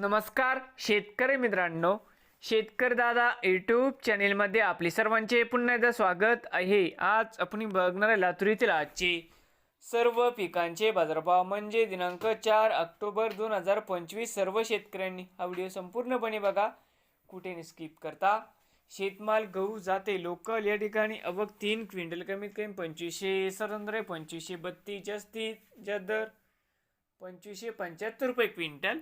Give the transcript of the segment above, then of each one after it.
नमस्कार शेतकरी मित्रांनो. शेतकरी दादा यूट्यूब चॅनेलमध्ये आपले सर्वांचे पुन्हा एकदा स्वागत आहे. आज आपण बघणार आहे लातूर येथील आजचे सर्व पिकांचे बाजारभाव. म्हणजे दिनांक चार ऑक्टोबर दोन हजार पंचवीस सर्व शेतकऱ्यांनी हा व्हिडिओ संपूर्णपणे बघा. कुठे स्किप करता. शेतमाल गहू जाते लोकल या ठिकाणी अवक तीन क्विंटल कमीत कमी पंचवीसशे सरंद्रे पंचवीसशे बत्तीस जास्तीत जास्त दर पंचवीसशे पंच्याहत्तर रुपये क्विंटल.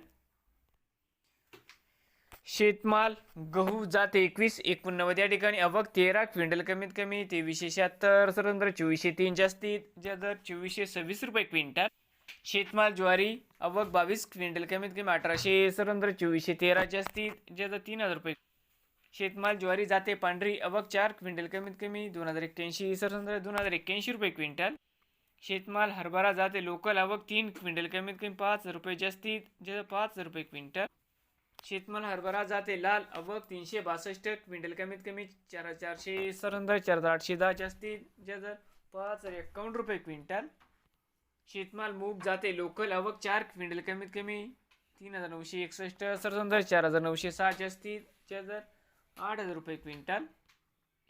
शेतमाल गहू जात एकवीस एकोणनव्वद या ठिकाणी अवक तेरा क्विंटल कमीत कमी तेवीसशे शहात्तर सरंद्र चोवीसशे तीन जास्तीत ज्या दर चोवीसशे सव्वीस रुपये क्विंटल. शेतमाल ज्वारी अवक बावीस क्विंटल कमीत कमी अठराशे सरंद्र चोवीसशे तेरा जास्तीत ज्या दर तीन हजार रुपये. शेतमाल ज्वारी जाते पांढरी अवक चार क्विंटल कमीत कमी दोन हजार एक्क्याऐंशी सरंद्र दोन हजार एक्क्याऐंशी रुपये क्विंटल. शेतमाल हरभरा जाते लोकल अवक तीन क्विंटल कमीत कमी पाच रुपये जास्तीत ज्या पाच रुपये क्विंटल. शेतमाल हरभरा जाते लाल अवक तीनशे बासष्ट क्विंटल कमीत कमी चार चारशे सरंदर चार दहा आठशे दहा जास्तीत ज्या दर पाच हजार एकावन्न रुपये क्विंटल. शेतमाल मूग जाते लोकल अवक चार क्विंटल कमीत कमी तीन हजार नऊशे एकसष्ट सरसंदर चार हजार नऊशे सहा जास्तीत ज्या दर आठ हजार रुपये क्विंटल.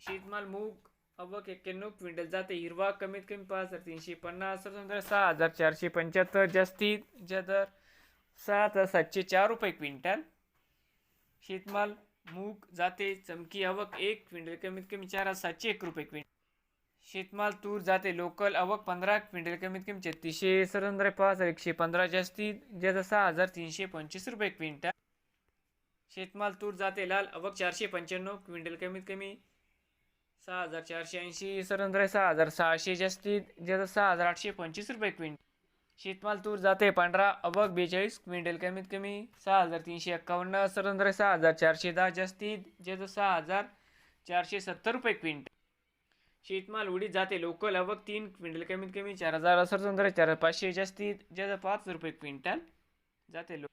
शेतमाल मूग अवक एक्क्याण्णव क्विंटल जाते हिरवा कमीत कमी पाच हजार तीनशे पन्नास सरसंदर सहा हजार चारशे पंच्याहत्तर जास्तीत ज्या दर सात हजार सातशे चार रुपये क्विंटल. शेतमाल मूग जाते चमकी आवक एक क्विंटल कमीत कमी चार हजार सातशे एक रुपये क्विंटल. शेतमाल तूर जाते लोकल आवक पंधरा क्विंटल कमीत कमी छत्तीसशे सरंद्रे पाच हजार एकशे पंधरा जास्तीत ज्याचा सहा हजार तीनशे पंचवीस रुपये क्विंटल. शेतमाल तूर जाते लाल अवक चारशे पंच्याण्णव क्विंटल कमीत कमी सहा हजार चारशे ऐंशी सरंद्रे सहा हजार सहाशे जास्तीत ज्याचा सहा हजार आठशे पंचवीस रुपये क्विंटल. शेतमाल तूर जाते पांढरा अबक बेचाळीस क्विंटल कमीत कमी सहा हजार तीनशे एक्कावन्न सरंद्र सहा हजार चारशे दहा जास्तीत ज्याचं सहा हजार चारशे सत्तर रुपये क्विंटल. शेतमाल उडीत जाते लोकल अबक तीन क्विंटल कमीत कमी चार हजार सरंद्र चार पाचशे जास्तीत ज्याचं पाच रुपये क्विंटल. जाते लो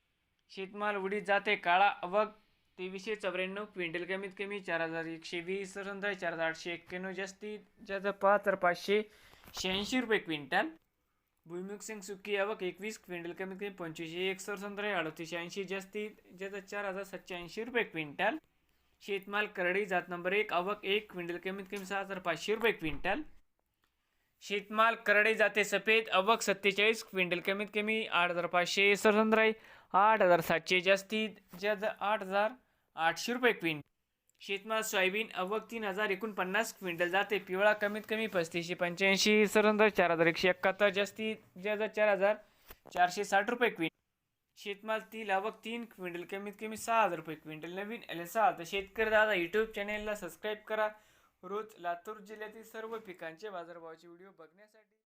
शेतमाल उडीत जाते काळा अबक तेवीसशे चौऱ्याण्णव क्विंटल कमीत कमी चार हजार एकशे वीस सरंद्र चार हजार आठशे एक्क्याण्णव जास्तीत ज्याचं पाच हजार पाचशे शहाऐंशी रुपये क्विंटल. भुईमुग सिंग सुकी आवक एकवीस क्विंटल कमीत कमी पंचवीसशे एक सरसंद्रे अडतीसशे ऐंशी जास्तीत ज्याचं चार हजार सातशे ऐंशी रुपये क्विंटल. शेतमाल करडी जात नंबर एक आवक एक क्विंटल कमीत कमी सहा हजार पाचशे रुपये क्विंटल. शेतमाल करडे जाते सफेद अवक सत्तेचाळीस क्विंटल कमीत कमी आठ हजार पाचशे सरसंद्राई आठ हजार सातशे जास्तीत ज्याचं आठ हजार आठशे रुपये क्विंटल. शेतमाल सोयाबीन अवक तीन हजार एकोणपन्नास क्विंटल जाते. पिवळा कमीत कमी पस्तीसशे पंच्याऐंशी सरंदर चार हजार एकशे एकाहत्तर जास्तीत ज्याचं चार हजार चारशे साठ रुपये क्विंटल. शेतमाल तील आवक तीन क्विंटल कमीत कमी सहा हजार रुपये क्विंटल. नवीन एल एस तर शेतकरी दादा यूट्यूब चॅनेलला सबस्क्राईब करा. रोज लातूर जिल्ह्यातील सर्व पिकांचे बाजारभावाचे व्हिडिओ बघण्यासाठी